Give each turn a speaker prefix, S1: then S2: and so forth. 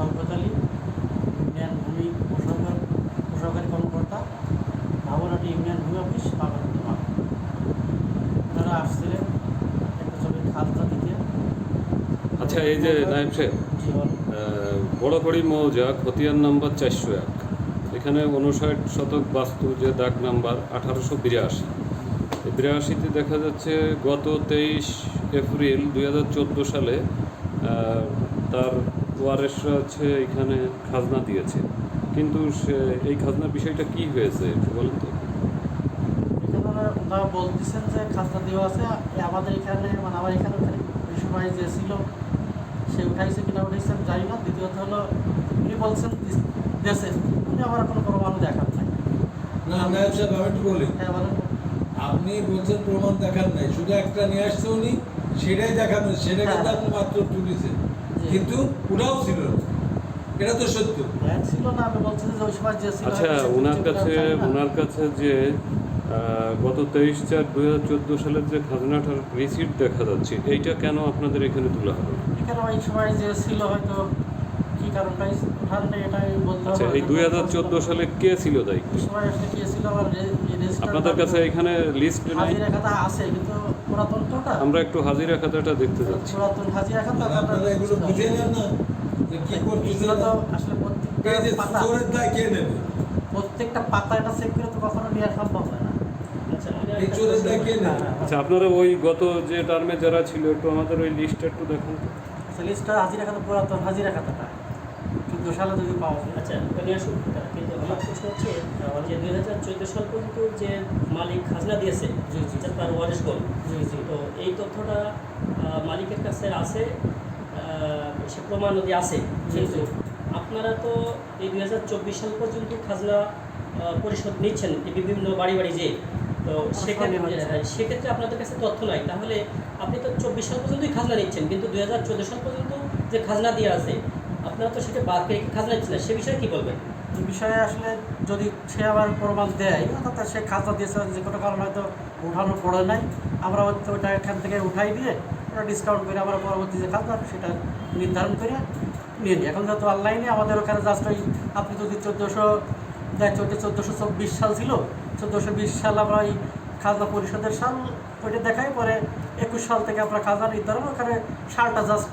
S1: Ali union ভূমি প্রসরকার প্রসরকারী কর্মকর্তা ভাবনাটি union ভূমি অফিস বাগানটি মাঠ ওনারা আসছিলেন একটা ছবির খাজনা দিতে।
S2: আচ্ছা এই যে নাইম সাহেব বড়খড়ি মৌজা খতিয়ান নাম্বার চারশো এক। এখানে উনষাট শতক বাস্তু যে দাগ নাম্বার আঠারোশো বিরাশি। বিরাশিতে দেখা যাচ্ছে গত তেইশ এপ্রিল দুই হাজার চোদ্দ সালে তার ওয়ারেসরা হচ্ছে এখানে খাজনা দিয়েছে। কিন্তু সে এই খাজনার বিষয়টা কি হয়েছে একটু বলেন তো।
S1: ওনারা বলতেছেন যে খাজনা দেওয়া আছে আমাদের এখানে মানে আমার এখানে সময় যে ছিল সে উঠাইছে কিনা উঠাইছে আমি জানি না। দ্বিতীয়ত হলো উনি বলছেন দিস- দেশে উনি আমার কোনো প্রমাণ দেখান নাই।
S3: না নায়ক সাহেব আমি একটু বলি।
S1: হ্যাঁ বলেন।
S3: আপনি বলছেন প্রমাণ দেখান নাই। শুধু একটা নিয়ে আসছে উনি সেটাই দেখানো সেটা কিন্তু
S1: হ্যাঁ।
S3: আপনি মাত্র তুলেছেন কিন্তু ওরাও ছিল না। এটা তো সত্য।
S1: ব্যাগ ছিল না আমি বলছি যে ওই সময় যে ছিল
S2: আচ্ছা ওনার
S1: কাছে
S2: ওনার কাছে যে গত তেইশ চার দুই হাজার চোদ্দ সালের যে খাজনাটার রিসিপ্ট দেখা যাচ্ছে এইটা কেন আপনাদের এখানে তোলা হবে
S1: এখানে অনেক সময় যে ছিল হয়তো কি কারণটাই ওঠার এটাই বলতে
S2: আচ্ছা
S1: হবে
S2: এই দুই হাজার চোদ্দ সালে কে ছিল
S1: সময় আসলে কি ছিল
S2: আপনাদের কাছে এখানে লিস্ট নাই।
S1: হাজিরা খাতা আছে কিন্তু পুরাতন
S2: আমরা একটু হাজিরা খাতাটা দেখতে যাচ্ছি।
S1: পুরাতন হাজিরা খাতা
S3: আপনারা এগুলো বুঝে নেন না যে কি করতেছেন
S1: তো আসলে প্রত্যেকটা পাতা
S3: কে নেবে?
S1: প্রত্যেকটা পাতা এটা চেক করে তো কখনো নেওয়া সম্ভব হয় না।
S2: আচ্ছা আপনারা ওই গত যে টার্মে যারা ছিল একটু আমাদের ওই লিস্টটা একটু দেখুন।
S1: আচ্ছা লিস্টটা হাজিরা খাতা পুরাতন হাজিরা খাতাটা চোদ্দ সালে যদি পাওয়া যায়।
S4: আচ্ছা ওখানে আসুন। কিন্তু আমার প্রশ্ন হচ্ছে যে দুই হাজার চোদ্দ সাল পর্যন্ত যে মালিক খাজনা দিয়েছে
S1: জি, জি।
S4: তার ওয়ারিশগণ
S1: জি জি।
S4: তো এই তথ্যটা মালিকের কাছে আছে সে প্রমাণ নদী আছে। কিন্তু আপনারা তো এই দুই হাজার চব্বিশ সাল পর্যন্ত খাজনা পরিশোধ নিচ্ছেন বিভিন্ন বাড়ি বাড়ি যে। তো সেক্ষেত্রে
S1: নেওয়া হচ্ছে।
S4: হ্যাঁ, সেক্ষেত্রে আপনাদের কাছে তথ্য নাই। তাহলে আপনি তো চব্বিশ সাল পর্যন্তই খাজনা নিচ্ছেন কিন্তু দুই হাজার চোদ্দ সাল পর্যন্ত যে খাজনা দিয়ে আছে আপনারা তো সেটা বাদ রেখে খাজনা নিচ্ছেন সে বিষয়ে কী বলবেন?
S1: বিষয়ে আসলে যদি সে আবার প্রমাণ দেয়, অর্থাৎ সে খাতা দিয়েছে যে কোনো কারণে হয়তো উঠানো পড়ে নাই, আমরা হয়তো ওটা এখান থেকে উঠাই দিয়ে ওটা ডিসকাউন্ট করে আমরা পরবর্তী যে খাতা সেটা নির্ধারণ করে নিয়ে নিই। এখন যেহেতু অনলাইনে আমাদের ওখানে জাস্ট ওই আপনি যদি চোদ্দোশো, দেখ চোদ্দ, চোদ্দোশো চব্বিশ সাল ছিল, চোদ্দোশো বিশ সাল আমরা ওই খাজনা পরিষদের সাল ওইটা দেখাই, পরে একুশ সাল থেকে আমরা খাজনা নির্ধারণ, ওখানে সালটা জাস্ট